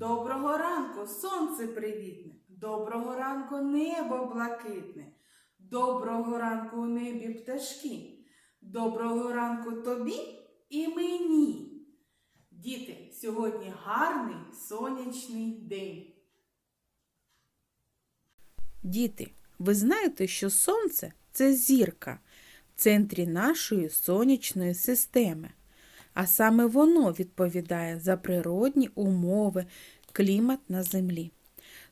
Доброго ранку, сонце привітне, доброго ранку небо блакитне, доброго ранку у небі пташки, доброго ранку тобі і мені. Діти, сьогодні гарний сонячний день. Діти, ви знаєте, що сонце це зірка в центрі нашої сонячної системи. А саме воно відповідає за природні умови, клімат на землі.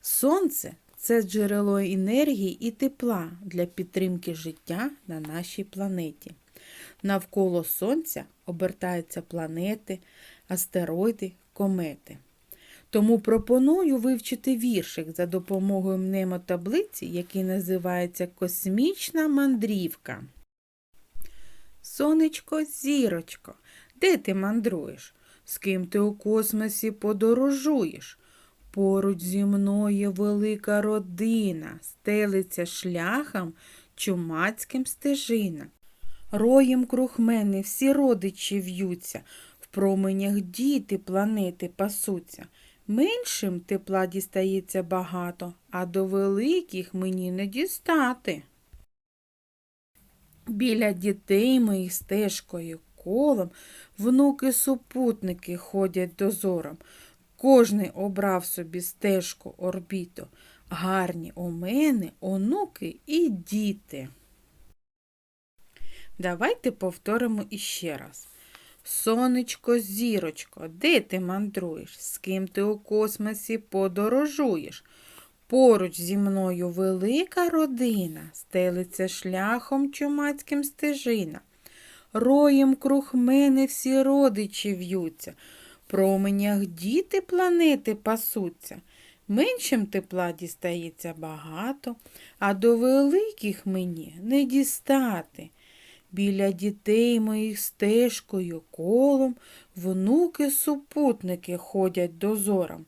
Сонце це джерело енергії і тепла для підтримки життя на нашій планеті. Навколо Сонця обертаються планети, астероїди, комети. Тому пропоную вивчити віршик за допомогою мнемотаблиці, який називається Космічна мандрівка. Сонечко, зірочко, де ти мандруєш? З ким ти у космосі подорожуєш? Поруч зі мною велика родина, стелиться шляхом чумацьким стежина. Роєм круг мене всі родичі в'ються, в променях діти планети пасуться. Меншим тепла дістається багато, а до великих мені не дістати. Біля дітей моїх стежкою колом внуки-супутники ходять дозором. Кожний обрав собі стежку орбіту. Гарні у мене онуки і діти. Давайте повторимо іще раз. Сонечко, зірочко, де ти мандруєш? З ким ти у космосі подорожуєш? Поруч зі мною велика родина, стелиться шляхом чумацьким стежина. Роєм круг мене всі родичі в'ються, променях діти планети пасуться. Меншим тепла дістається багато, а до великих мені не дістати. Біля дітей моїх стежкою колом внуки-супутники ходять дозором.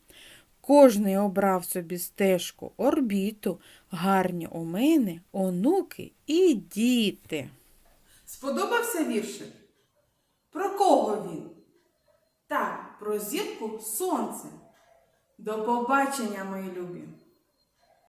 Кожний обрав собі стежку, орбіту, гарні у мене онуки і діти. Сподобався віршик? Про кого він? Так, про зірку сонце. До побачення, мої любі!